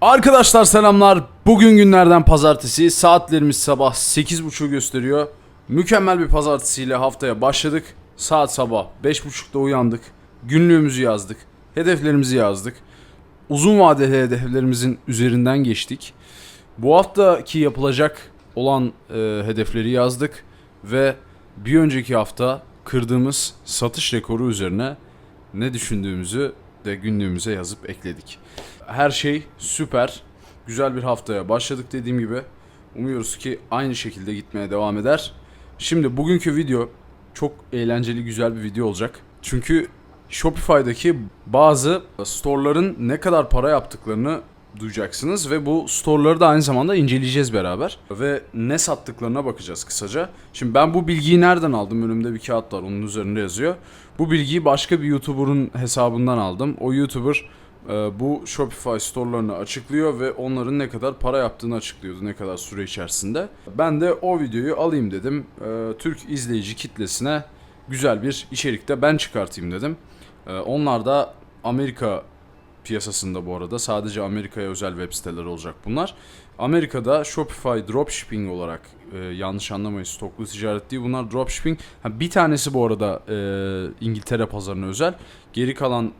Arkadaşlar selamlar. Bugün günlerden pazartesi. Saatlerimiz sabah 8.30'u gösteriyor. Mükemmel bir pazartesiyle haftaya başladık. Saat sabah 5.30'da uyandık. Günlüğümüzü yazdık. Hedeflerimizi yazdık. Uzun vadeli hedeflerimizin üzerinden geçtik. Bu haftaki yapılacak olan e, hedefleri yazdık ve bir önceki hafta kırdığımız satış rekoru üzerine ne düşündüğümüzü de günlüğümüze yazıp ekledik. Her şey süper. Güzel bir haftaya başladık dediğim gibi. Umuyoruz ki aynı şekilde gitmeye devam eder. Şimdi bugünkü video çok eğlenceli güzel bir video olacak. Çünkü Shopify'daki bazı store'ların ne kadar para yaptıklarını duyacaksınız ve bu store'ları da aynı zamanda inceleyeceğiz beraber ve ne sattıklarına bakacağız kısaca. Şimdi ben bu bilgiyi nereden aldım? Önümde bir kağıt var onun üzerinde yazıyor. Bu bilgiyi başka bir YouTuber'ın hesabından aldım. O YouTuber bu Shopify store'larını açıklıyor ve onların ne kadar para yaptığını açıklıyordu ne kadar süre içerisinde. Ben de o videoyu alayım dedim. E, Türk izleyici kitlesine güzel bir içerikte ben çıkartayım dedim. E, onlar da Amerika piyasasında bu arada sadece Amerika'ya özel web siteleri olacak bunlar. Amerika'da Shopify dropshipping olarak e, yanlış anlamayın stoklu ticaret değil bunlar dropshipping. Ha, bir tanesi bu arada e, İngiltere pazarına özel. Geri kalan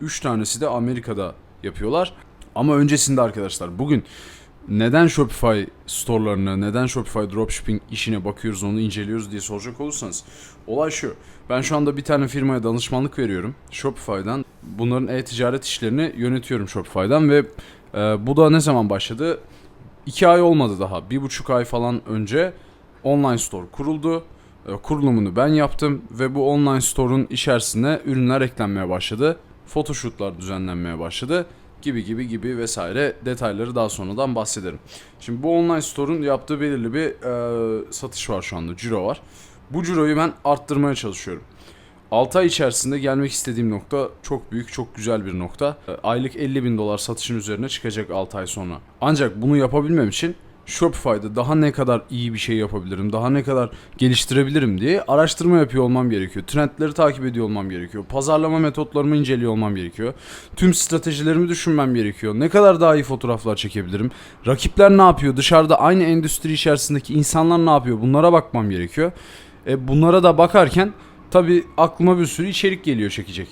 3 tanesi de Amerika'da yapıyorlar. Ama öncesinde arkadaşlar bugün neden Shopify storelarına, neden Shopify dropshipping işine bakıyoruz, onu inceliyoruz diye soracak olursanız olay şu. Ben şu anda bir tane firmaya danışmanlık veriyorum Shopify'dan. Bunların e-ticaret işlerini yönetiyorum Shopify'dan ve e, bu da ne zaman başladı? 2 ay olmadı daha. bir buçuk ay falan önce online store kuruldu. E, kurulumunu ben yaptım ve bu online store'un içerisine ürünler eklenmeye başladı. Photoshoot'lar düzenlenmeye başladı gibi gibi gibi vesaire detayları daha sonradan bahsederim. Şimdi bu online store'un yaptığı belirli bir e, satış var şu anda, ciro var. Bu ciroyu ben arttırmaya çalışıyorum. 6 ay içerisinde gelmek istediğim nokta çok büyük, çok güzel bir nokta. E, Aylık 50 bin dolar satışın üzerine çıkacak 6 ay sonra. Ancak bunu yapabilmem için Shopify'da daha ne kadar iyi bir şey yapabilirim, daha ne kadar geliştirebilirim diye araştırma yapıyor olmam gerekiyor. Trendleri takip ediyor olmam gerekiyor. Pazarlama metotlarımı inceliyor olmam gerekiyor. Tüm stratejilerimi düşünmem gerekiyor. Ne kadar daha iyi fotoğraflar çekebilirim? Rakipler ne yapıyor? Dışarıda aynı endüstri içerisindeki insanlar ne yapıyor? Bunlara bakmam gerekiyor. E, bunlara da bakarken tabii aklıma bir sürü içerik geliyor çekecek.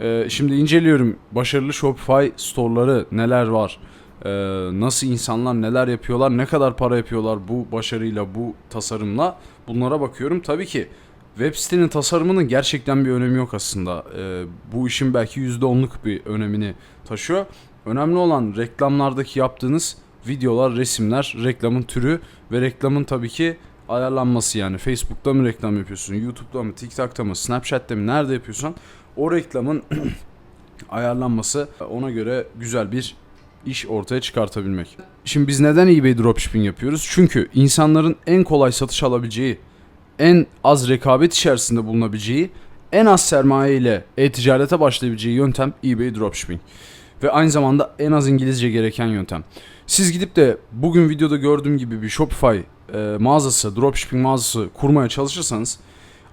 E, şimdi inceliyorum başarılı Shopify store'ları neler var? Ee, nasıl insanlar neler yapıyorlar, ne kadar para yapıyorlar bu başarıyla, bu tasarımla bunlara bakıyorum. Tabii ki web sitenin tasarımının gerçekten bir önemi yok aslında. Ee, bu işin belki %10'luk bir önemini taşıyor. Önemli olan reklamlardaki yaptığınız videolar, resimler, reklamın türü ve reklamın tabii ki ayarlanması yani Facebook'ta mı reklam yapıyorsun, YouTube'da mı, TikTok'ta mı, Snapchat'te mi nerede yapıyorsan o reklamın ayarlanması ona göre güzel bir iş ortaya çıkartabilmek. Şimdi biz neden eBay dropshipping yapıyoruz? Çünkü insanların en kolay satış alabileceği, en az rekabet içerisinde bulunabileceği, en az sermaye ile e-ticarete başlayabileceği yöntem eBay dropshipping. Ve aynı zamanda en az İngilizce gereken yöntem. Siz gidip de bugün videoda gördüğüm gibi bir Shopify e, mağazası, dropshipping mağazası kurmaya çalışırsanız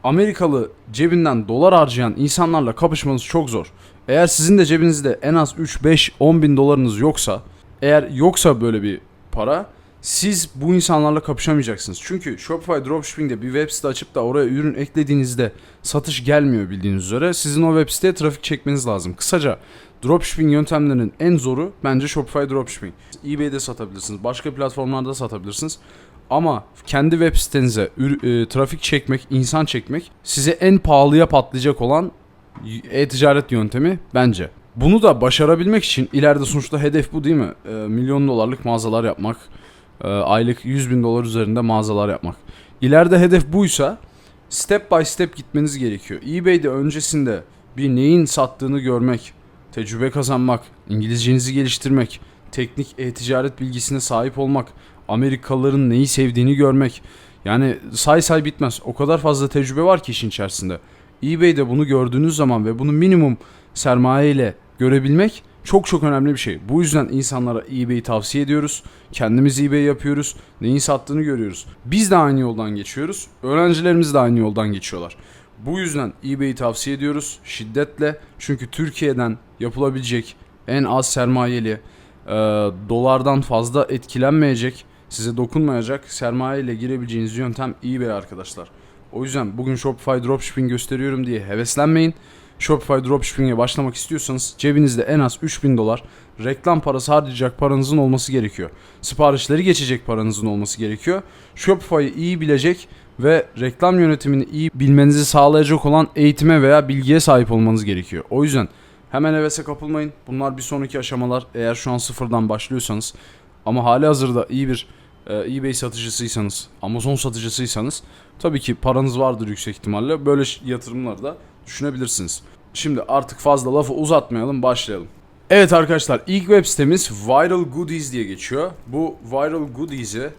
Amerikalı cebinden dolar harcayan insanlarla kapışmanız çok zor. Eğer sizin de cebinizde en az 3, 5, 10 bin dolarınız yoksa, eğer yoksa böyle bir para, siz bu insanlarla kapışamayacaksınız. Çünkü Shopify Dropshipping'de bir web site açıp da oraya ürün eklediğinizde satış gelmiyor bildiğiniz üzere. Sizin o web siteye trafik çekmeniz lazım. Kısaca dropshipping yöntemlerinin en zoru bence Shopify Dropshipping. eBay'de satabilirsiniz, başka platformlarda satabilirsiniz. Ama kendi web sitenize e, trafik çekmek, insan çekmek size en pahalıya patlayacak olan e-ticaret yöntemi bence. Bunu da başarabilmek için ileride sonuçta hedef bu değil mi? E, milyon dolarlık mağazalar yapmak, e, aylık 100 bin dolar üzerinde mağazalar yapmak. İleride hedef buysa step by step gitmeniz gerekiyor. eBay'de öncesinde bir neyin sattığını görmek, tecrübe kazanmak, İngilizcenizi geliştirmek, teknik e-ticaret bilgisine sahip olmak, Amerikalıların neyi sevdiğini görmek. Yani say say bitmez. O kadar fazla tecrübe var ki işin içerisinde. eBay'de bunu gördüğünüz zaman ve bunu minimum sermaye ile görebilmek çok çok önemli bir şey. Bu yüzden insanlara eBay'i tavsiye ediyoruz. Kendimiz eBay yapıyoruz. Neyin sattığını görüyoruz. Biz de aynı yoldan geçiyoruz. Öğrencilerimiz de aynı yoldan geçiyorlar. Bu yüzden eBay'i tavsiye ediyoruz şiddetle. Çünkü Türkiye'den yapılabilecek en az sermayeli, e, dolardan fazla etkilenmeyecek, size dokunmayacak sermaye ile girebileceğiniz yöntem eBay arkadaşlar. O yüzden bugün Shopify Dropshipping gösteriyorum diye heveslenmeyin. Shopify Dropshipping'e başlamak istiyorsanız cebinizde en az 3000 dolar reklam parası harcayacak paranızın olması gerekiyor. Siparişleri geçecek paranızın olması gerekiyor. Shopify'ı iyi bilecek ve reklam yönetimini iyi bilmenizi sağlayacak olan eğitime veya bilgiye sahip olmanız gerekiyor. O yüzden hemen hevese kapılmayın. Bunlar bir sonraki aşamalar. Eğer şu an sıfırdan başlıyorsanız ama hali hazırda iyi bir e, eBay satıcısıysanız, Amazon satıcısıysanız tabii ki paranız vardır yüksek ihtimalle. Böyle ş- yatırımlar da düşünebilirsiniz. Şimdi artık fazla lafı uzatmayalım, başlayalım. Evet arkadaşlar ilk web sitemiz Viral Goodies diye geçiyor. Bu Viral Goodies'i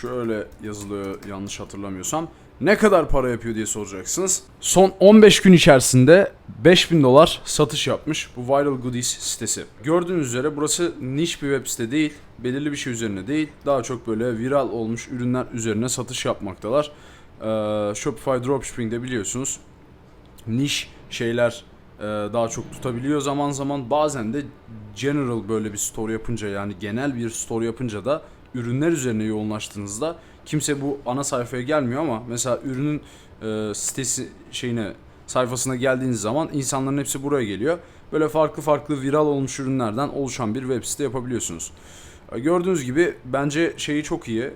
şöyle yazılıyor yanlış hatırlamıyorsam. Ne kadar para yapıyor diye soracaksınız. Son 15 gün içerisinde 5000 dolar satış yapmış bu Viral Goodies sitesi. Gördüğünüz üzere burası niş bir web site değil. Belirli bir şey üzerine değil. Daha çok böyle viral olmuş ürünler üzerine satış yapmaktalar. Ee, Shopify Dropshipping'de biliyorsunuz niş şeyler e, daha çok tutabiliyor zaman zaman. Bazen de general böyle bir store yapınca yani genel bir store yapınca da ürünler üzerine yoğunlaştığınızda kimse bu ana sayfaya gelmiyor ama mesela ürünün e, sitesi şeyine sayfasına geldiğiniz zaman insanların hepsi buraya geliyor. Böyle farklı farklı viral olmuş ürünlerden oluşan bir web site yapabiliyorsunuz. E, Gördüğünüz gibi bence şeyi çok iyi. E,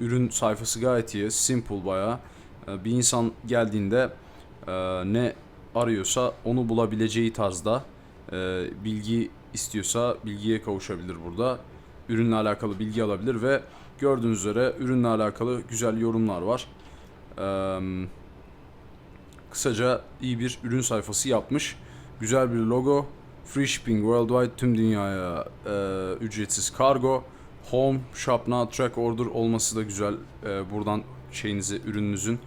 ürün sayfası gayet iyi. Simple bayağı. E, bir insan geldiğinde e, ne arıyorsa onu bulabileceği tarzda e, bilgi istiyorsa bilgiye kavuşabilir burada. Ürünle alakalı bilgi alabilir ve gördüğünüz üzere ürünle alakalı güzel yorumlar var. E, kısaca iyi bir ürün sayfası yapmış. Güzel bir logo. Free shipping worldwide tüm dünyaya e, ücretsiz kargo. Home, shop now, track order olması da güzel. E, buradan şeyinizi, ürününüzün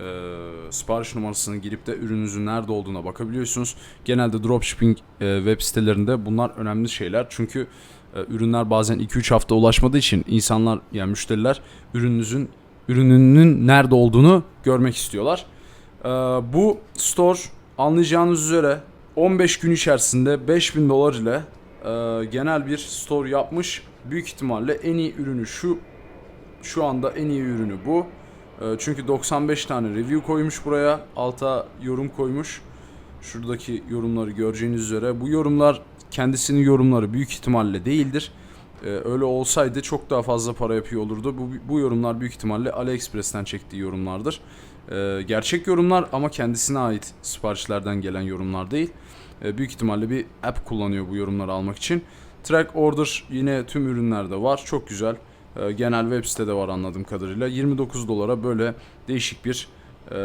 e, sipariş numarasını girip de ürününüzün nerede olduğuna bakabiliyorsunuz. Genelde dropshipping e, web sitelerinde bunlar önemli şeyler. Çünkü ürünler bazen 2-3 hafta ulaşmadığı için insanlar yani müşteriler ürününüzün ürününün nerede olduğunu görmek istiyorlar. E, bu store anlayacağınız üzere 15 gün içerisinde 5000 dolar ile e, genel bir store yapmış. Büyük ihtimalle en iyi ürünü şu şu anda en iyi ürünü bu. Ee, Çünkü 95 tane review koymuş buraya. Alta yorum koymuş. Şuradaki yorumları göreceğiniz üzere. Bu yorumlar kendisinin yorumları büyük ihtimalle değildir. Ee, Öyle olsaydı çok daha fazla para yapıyor olurdu. Bu, bu yorumlar büyük ihtimalle AliExpress'ten çektiği yorumlardır. Ee, Gerçek yorumlar ama kendisine ait siparişlerden gelen yorumlar değil. Ee, Büyük ihtimalle bir app kullanıyor bu yorumları almak için. Track Order yine tüm ürünlerde var. Çok güzel. Genel web sitede var anladığım kadarıyla. 29 dolara böyle değişik bir e,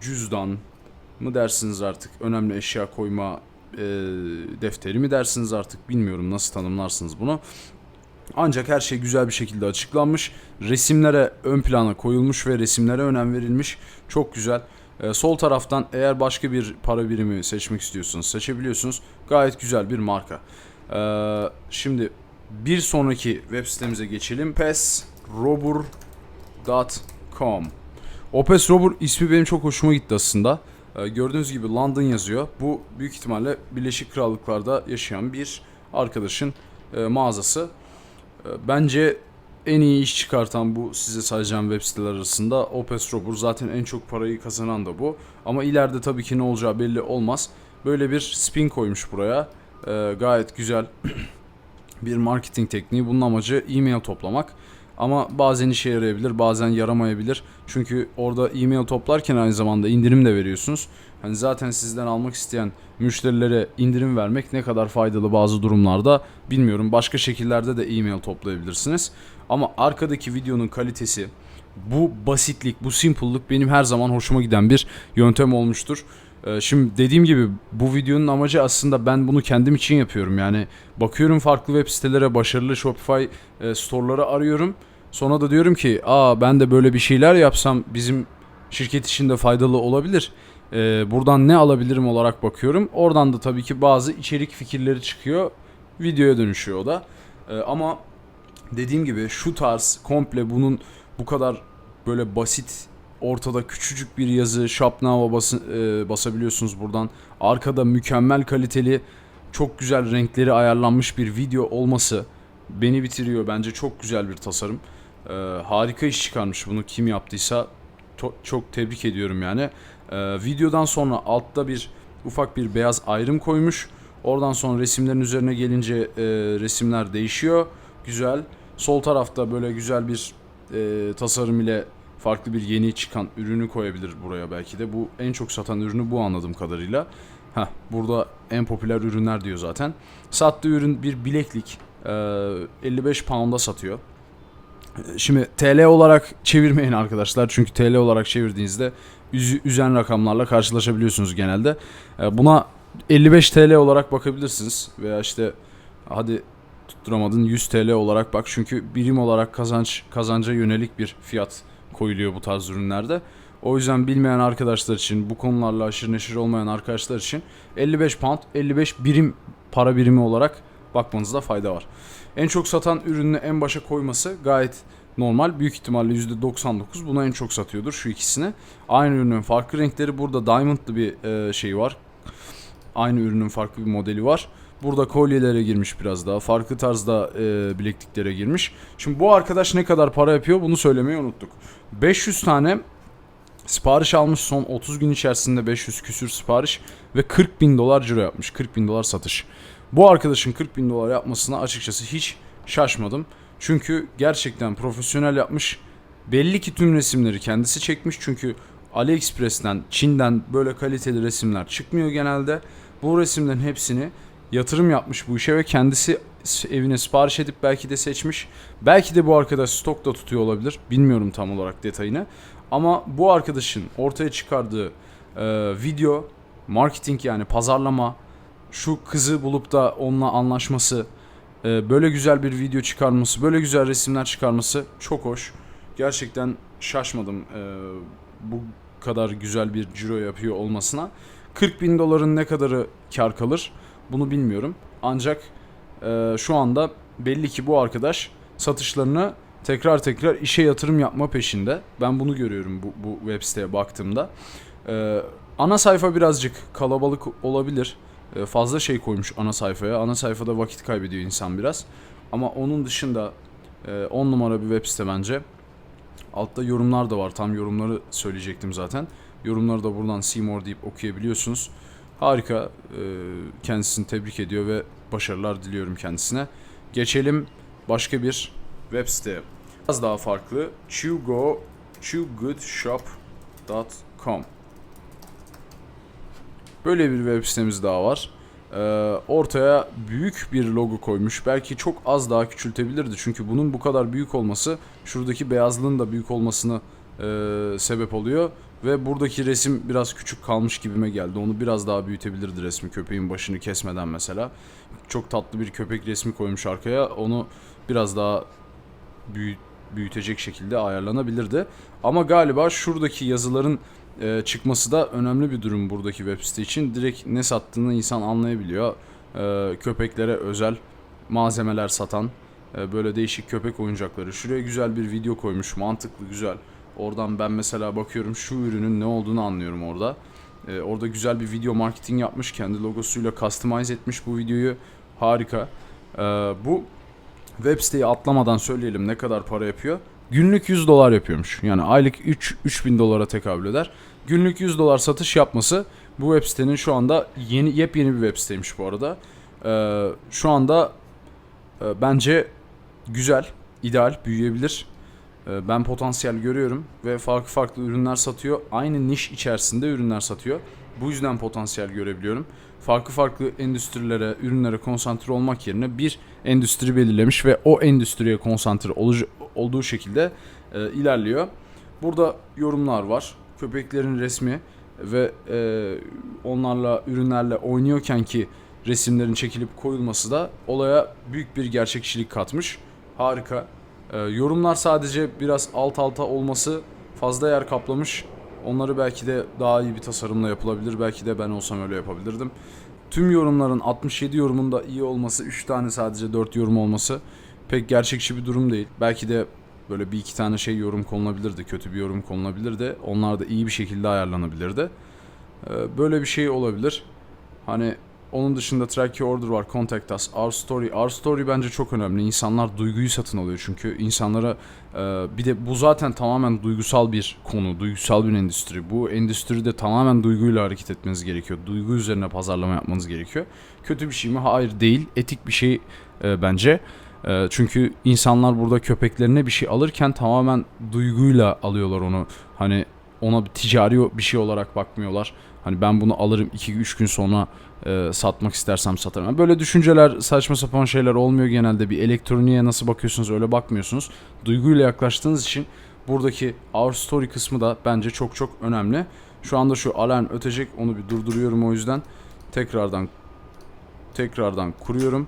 cüzdan mı dersiniz artık önemli eşya koyma e, defteri mi dersiniz artık bilmiyorum nasıl tanımlarsınız bunu. Ancak her şey güzel bir şekilde açıklanmış. Resimlere ön plana koyulmuş ve resimlere önem verilmiş. Çok güzel. Ee, sol taraftan eğer başka bir para birimi seçmek istiyorsanız seçebiliyorsunuz. Gayet güzel bir marka. Ee, şimdi bir sonraki web sitemize geçelim. pesrobur.com Opesrobur ismi benim çok hoşuma gitti aslında. Ee, gördüğünüz gibi London yazıyor. Bu büyük ihtimalle Birleşik Krallıklar'da yaşayan bir arkadaşın e, mağazası. Ee, bence en iyi iş çıkartan bu size sayacağım web siteler arasında Opesrobur. Zaten en çok parayı kazanan da bu. Ama ileride tabii ki ne olacağı belli olmaz. Böyle bir spin koymuş buraya. Ee, gayet güzel bir marketing tekniği. Bunun amacı e-mail toplamak. Ama bazen işe yarayabilir, bazen yaramayabilir. Çünkü orada e-mail toplarken aynı zamanda indirim de veriyorsunuz. Hani zaten sizden almak isteyen müşterilere indirim vermek ne kadar faydalı bazı durumlarda bilmiyorum. Başka şekillerde de e-mail toplayabilirsiniz. Ama arkadaki videonun kalitesi, bu basitlik, bu simple'lık benim her zaman hoşuma giden bir yöntem olmuştur. Ee, Şimdi dediğim gibi bu videonun amacı aslında ben bunu kendim için yapıyorum. Yani bakıyorum farklı web sitelere, başarılı Shopify e, store'ları arıyorum. Sonra da diyorum ki, aa ben de böyle bir şeyler yapsam bizim şirket için de faydalı olabilir. Ee, buradan ne alabilirim olarak bakıyorum. Oradan da tabii ki bazı içerik fikirleri çıkıyor. Videoya dönüşüyor o da. Ee, ama dediğim gibi şu tarz komple bunun bu kadar böyle basit ortada küçücük bir yazı Shop Now'a bası- e, basabiliyorsunuz buradan. Arkada mükemmel kaliteli çok güzel renkleri ayarlanmış bir video olması beni bitiriyor. Bence çok güzel bir tasarım. Ee, harika iş çıkarmış bunu kim yaptıysa çok tebrik ediyorum yani. Ee, videodan sonra altta bir ufak bir beyaz ayrım koymuş. Oradan sonra resimlerin üzerine gelince e, resimler değişiyor. Güzel. Sol tarafta böyle güzel bir e, tasarım ile farklı bir yeni çıkan ürünü koyabilir buraya belki de. Bu en çok satan ürünü bu anladığım kadarıyla. Heh, burada en popüler ürünler diyor zaten. Sattığı ürün bir bileklik. E, 55 pound'a satıyor. Şimdi TL olarak çevirmeyin arkadaşlar. Çünkü TL olarak çevirdiğinizde üzen rakamlarla karşılaşabiliyorsunuz genelde. E, Buna 55 TL olarak bakabilirsiniz. Veya işte hadi tutturamadın 100 TL olarak bak. Çünkü birim olarak kazanç kazanca yönelik bir fiyat koyuluyor bu tarz ürünlerde. O yüzden bilmeyen arkadaşlar için, bu konularla aşırı neşir olmayan arkadaşlar için 55 pound, 55 birim para birimi olarak bakmanızda fayda var. En çok satan ürünü en başa koyması gayet normal. Büyük ihtimalle %99 bunu en çok satıyordur şu ikisini. Aynı ürünün farklı renkleri burada diamondlı bir e, şey var. Aynı ürünün farklı bir modeli var. Burada kolyelere girmiş biraz daha. Farklı tarzda e, bilekliklere girmiş. Şimdi bu arkadaş ne kadar para yapıyor bunu söylemeyi unuttuk. 500 tane sipariş almış son 30 gün içerisinde 500 küsür sipariş ve 40 bin dolar ciro yapmış. 40 bin dolar satış. Bu arkadaşın 40 bin dolar yapmasına açıkçası hiç şaşmadım. Çünkü gerçekten profesyonel yapmış. Belli ki tüm resimleri kendisi çekmiş. Çünkü AliExpress'ten, Çin'den böyle kaliteli resimler çıkmıyor genelde. Bu resimlerin hepsini yatırım yapmış bu işe ve kendisi evine sipariş edip belki de seçmiş. Belki de bu arkadaş stokta tutuyor olabilir. Bilmiyorum tam olarak detayını. Ama bu arkadaşın ortaya çıkardığı e, video, marketing yani pazarlama, şu kızı bulup da onunla anlaşması, e, böyle güzel bir video çıkarması, böyle güzel resimler çıkarması çok hoş. Gerçekten şaşmadım e, bu kadar güzel bir ciro yapıyor olmasına. 40 bin doların ne kadarı kar kalır bunu bilmiyorum. Ancak e, şu anda belli ki bu arkadaş satışlarını tekrar tekrar işe yatırım yapma peşinde. Ben bunu görüyorum bu, bu web siteye baktığımda. E, ana sayfa birazcık kalabalık olabilir. E, fazla şey koymuş ana sayfaya. Ana sayfada vakit kaybediyor insan biraz. Ama onun dışında 10 numara bir web site bence. Altta yorumlar da var. Tam yorumları söyleyecektim zaten. Yorumları da buradan see more deyip okuyabiliyorsunuz. Harika. e, Kendisini tebrik ediyor ve başarılar diliyorum kendisine. Geçelim başka bir web siteye. Biraz daha farklı. Chugo chugoodshop.com Böyle bir web sitemiz daha var. Ee, ortaya büyük bir logo koymuş. Belki çok az daha küçültebilirdi. Çünkü bunun bu kadar büyük olması şuradaki beyazlığın da büyük olmasını e, sebep oluyor. Ve buradaki resim biraz küçük kalmış gibime geldi. Onu biraz daha büyütebilirdi resmi köpeğin başını kesmeden mesela. Çok tatlı bir köpek resmi koymuş arkaya. Onu biraz daha büyü- büyütecek şekilde ayarlanabilirdi. Ama galiba şuradaki yazıların e, çıkması da önemli bir durum buradaki web site için. Direkt ne sattığını insan anlayabiliyor. E, köpeklere özel malzemeler satan e, böyle değişik köpek oyuncakları. Şuraya güzel bir video koymuş. Mantıklı, güzel. Oradan ben mesela bakıyorum şu ürünün ne olduğunu anlıyorum orada. E, orada güzel bir video marketing yapmış. Kendi logosuyla customize etmiş bu videoyu. Harika. E, bu web siteyi atlamadan söyleyelim ne kadar para yapıyor. Günlük 100 dolar yapıyormuş. Yani aylık 3 3000 dolara tekabül eder. Günlük 100 dolar satış yapması bu web sitenin şu anda yeni yepyeni bir web siteymiş bu arada. Ee, şu anda e, bence güzel, ideal, büyüyebilir. Ee, ben potansiyel görüyorum ve farklı farklı ürünler satıyor. Aynı niş içerisinde ürünler satıyor. Bu yüzden potansiyel görebiliyorum. Farklı farklı endüstrilere, ürünlere konsantre olmak yerine bir endüstri belirlemiş ve o endüstriye konsantre olucu- olduğu şekilde e, ilerliyor. Burada yorumlar var. Köpeklerin resmi ve e, onlarla ürünlerle oynuyorken ki resimlerin çekilip koyulması da olaya büyük bir gerçekçilik katmış. Harika. E, yorumlar sadece biraz alt alta olması fazla yer kaplamış. Onları belki de daha iyi bir tasarımla yapılabilir. Belki de ben olsam öyle yapabilirdim. Tüm yorumların 67 yorumunda iyi olması, 3 tane sadece 4 yorum olması pek gerçekçi bir durum değil. Belki de böyle bir iki tane şey yorum konulabilirdi, kötü bir yorum konulabilirdi. Onlar da iyi bir şekilde ayarlanabilirdi. Ee, Böyle bir şey olabilir. Hani Onun dışında track your order var, contact us, our story. Our story bence çok önemli. İnsanlar duyguyu satın alıyor çünkü insanlara e, bir de bu zaten tamamen duygusal bir konu, duygusal bir endüstri. Bu endüstride tamamen duyguyla hareket etmeniz gerekiyor. Duygu üzerine pazarlama yapmanız gerekiyor. Kötü bir şey mi? Hayır değil. Etik bir şey e, bence. E, çünkü insanlar burada köpeklerine bir şey alırken tamamen duyguyla alıyorlar onu. Hani ona bir ticari bir şey olarak bakmıyorlar. Hani ben bunu alırım 2-3 gün sonra e, satmak istersem satarım. Böyle düşünceler saçma sapan şeyler olmuyor genelde. Bir elektroniğe nasıl bakıyorsunuz öyle bakmıyorsunuz. Duyguyla yaklaştığınız için buradaki Our Story kısmı da bence çok çok önemli. Şu anda şu alarm ötecek onu bir durduruyorum o yüzden. Tekrardan tekrardan kuruyorum.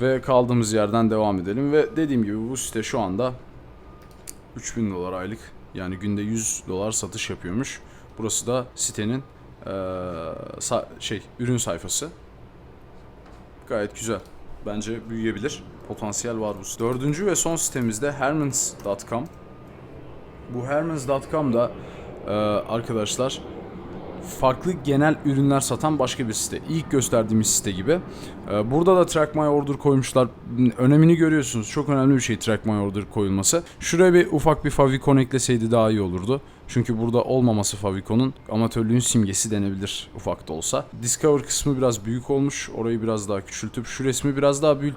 Ve kaldığımız yerden devam edelim. Ve dediğim gibi bu site şu anda 3000 dolar aylık yani günde 100 dolar satış yapıyormuş. Burası da sitenin sa- şey ürün sayfası. Gayet güzel. Bence büyüyebilir. Potansiyel var bu. Dördüncü ve son sitemizde Hermans.com. Bu Hermans.com da eee, arkadaşlar farklı genel ürünler satan başka bir site. İlk gösterdiğimiz site gibi. Ee, Burada da Track My Order koymuşlar. Önemini görüyorsunuz. Çok önemli bir şey Track My Order koyulması. Şuraya bir ufak bir favicon ekleseydi daha iyi olurdu. Çünkü burada olmaması faviconun amatörlüğün simgesi denebilir ufak da olsa. Discover kısmı biraz büyük olmuş. Orayı biraz daha küçültüp şu resmi biraz daha büyüt,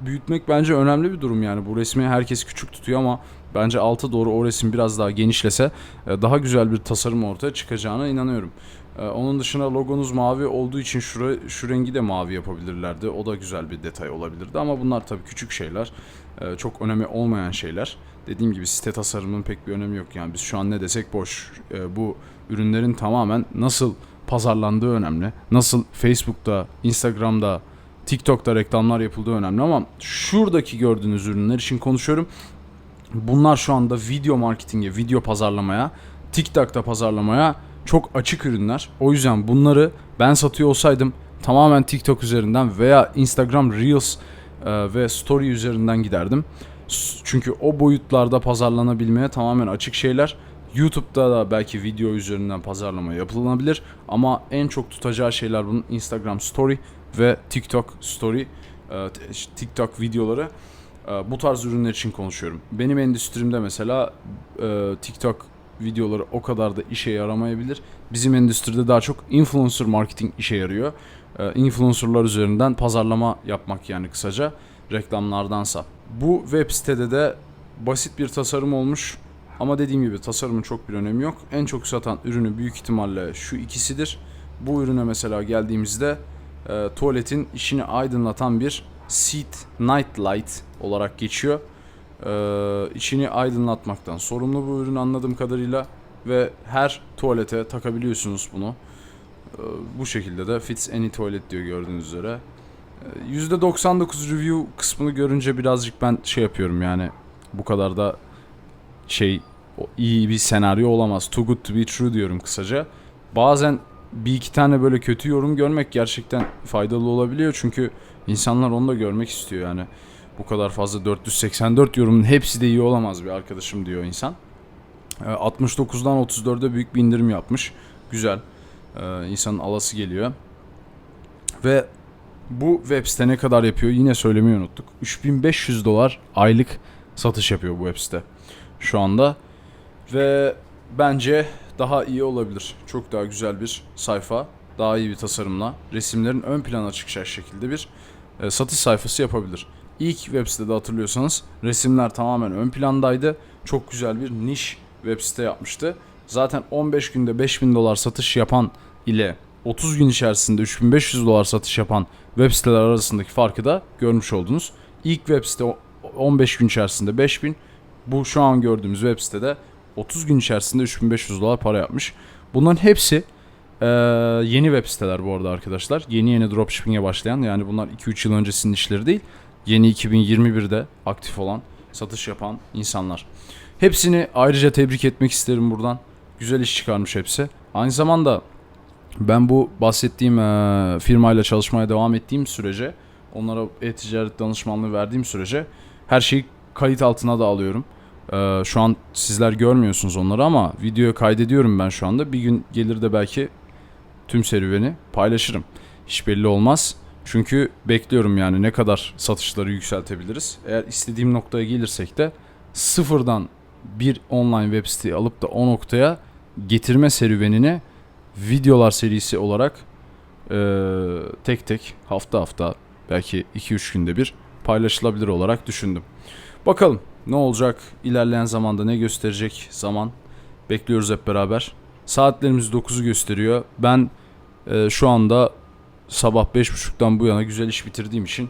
büyütmek bence önemli bir durum yani. Bu resmi herkes küçük tutuyor ama bence alta doğru o resim biraz daha genişlese e, daha güzel bir tasarım ortaya çıkacağına inanıyorum. E, Onun dışında logonuz mavi olduğu için şura, şu rengi de mavi yapabilirlerdi. O da güzel bir detay olabilirdi ama bunlar tabii küçük şeyler. E, Çok önemi olmayan şeyler. Dediğim gibi site tasarımının pek bir önemi yok. Yani biz şu an ne desek boş. Bu ürünlerin tamamen nasıl pazarlandığı önemli. Nasıl Facebook'ta, Instagram'da, TikTok'ta reklamlar yapıldığı önemli ama şuradaki gördüğünüz ürünler için konuşuyorum. Bunlar şu anda video marketinge, video pazarlamaya, TikTok'ta pazarlamaya çok açık ürünler. O yüzden bunları ben satıyor olsaydım tamamen TikTok üzerinden veya Instagram Reels e, ve Story üzerinden giderdim. Çünkü o boyutlarda pazarlanabilmeye tamamen açık şeyler. YouTube'da da belki video üzerinden pazarlama yapılabilir ama en çok tutacağı şeyler bunun Instagram Story ve TikTok Story, e, TikTok videoları. E, Bu tarz ürünler için konuşuyorum. Benim endüstrimde mesela e, TikTok videoları o kadar da işe yaramayabilir. Bizim endüstride daha çok influencer marketing işe yarıyor. E, Influencerlar üzerinden pazarlama yapmak yani kısaca reklamlardansa. Bu web sitede de basit bir tasarım olmuş. Ama dediğim gibi tasarımın çok bir önemi yok. En çok satan ürünü büyük ihtimalle şu ikisidir. Bu ürüne mesela geldiğimizde e, tuvaletin işini aydınlatan bir Seat Night Light olarak geçiyor. E, içini aydınlatmaktan sorumlu bu ürün anladığım kadarıyla ve her tuvalete takabiliyorsunuz bunu. E, bu şekilde de fits any toilet diyor gördüğünüz üzere. E, %99 review kısmını görünce birazcık ben şey yapıyorum yani bu kadar da şey iyi bir senaryo olamaz. Too good to be true diyorum kısaca. Bazen bir iki tane böyle kötü yorum görmek gerçekten faydalı olabiliyor. Çünkü insanlar onu da görmek istiyor yani. Bu kadar fazla 484 yorumun hepsi de iyi olamaz bir arkadaşım diyor insan. E, 69'dan 34'e büyük bir indirim yapmış. Güzel. E, insanın alası geliyor. Ve bu web site ne kadar yapıyor yine söylemeyi unuttuk. 3500 dolar aylık satış yapıyor bu web site şu anda. Ve bence daha iyi olabilir. Çok daha güzel bir sayfa. Daha iyi bir tasarımla resimlerin ön plana çıkacak şekilde bir e, satış sayfası yapabilir. İlk web sitede hatırlıyorsanız resimler tamamen ön plandaydı. Çok güzel bir niş web site yapmıştı. Zaten 15 günde 5000 dolar satış yapan ile 30 gün içerisinde 3500 dolar satış yapan web siteler arasındaki farkı da görmüş oldunuz. İlk web site o- 15 gün içerisinde 5000, bu şu an gördüğümüz web sitede 30 gün içerisinde 3500 dolar para yapmış. Bunların hepsi eee, yeni web siteler bu arada arkadaşlar. Yeni yeni dropshipping'e başlayan yani bunlar 2-3 yıl öncesinin işleri değil. Yeni 2021'de aktif olan, satış yapan insanlar. Hepsini ayrıca tebrik etmek isterim buradan. Güzel iş çıkarmış hepsi. Aynı zamanda ben bu bahsettiğim eee, firmayla çalışmaya devam ettiğim sürece, onlara e-ticaret danışmanlığı verdiğim sürece her şeyi kayıt altına da alıyorum. Eee, şu an sizler görmüyorsunuz onları ama videoya kaydediyorum ben şu anda. Bir gün gelir de belki tüm serüveni paylaşırım. hiç belli olmaz. Çünkü bekliyorum yani ne kadar satışları yükseltebiliriz. Eğer istediğim noktaya gelirsek de sıfırdan bir online web siteyi alıp da o noktaya getirme serüvenini videolar serisi olarak eee, tek tek hafta hafta belki 2-3 günde bir paylaşılabilir olarak düşündüm. Bakalım ne olacak ilerleyen zamanda ne gösterecek zaman bekliyoruz hep beraber. Saatlerimiz 9'u gösteriyor. Ben eee, şu anda sabah 5.30'dan bu yana güzel iş bitirdiğim için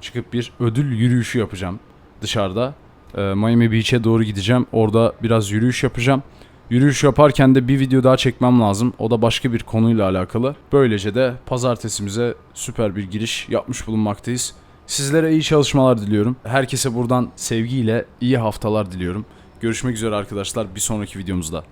çıkıp bir ödül yürüyüşü yapacağım dışarıda. Eee, Miami Beach'e doğru gideceğim. Orada biraz yürüyüş yapacağım. Yürüyüş yaparken de bir video daha çekmem lazım. O da başka bir konuyla alakalı. Böylece de pazartesimize süper bir giriş yapmış bulunmaktayız. Sizlere iyi çalışmalar diliyorum. Herkese buradan sevgiyle iyi haftalar diliyorum. Görüşmek üzere arkadaşlar bir sonraki videomuzda.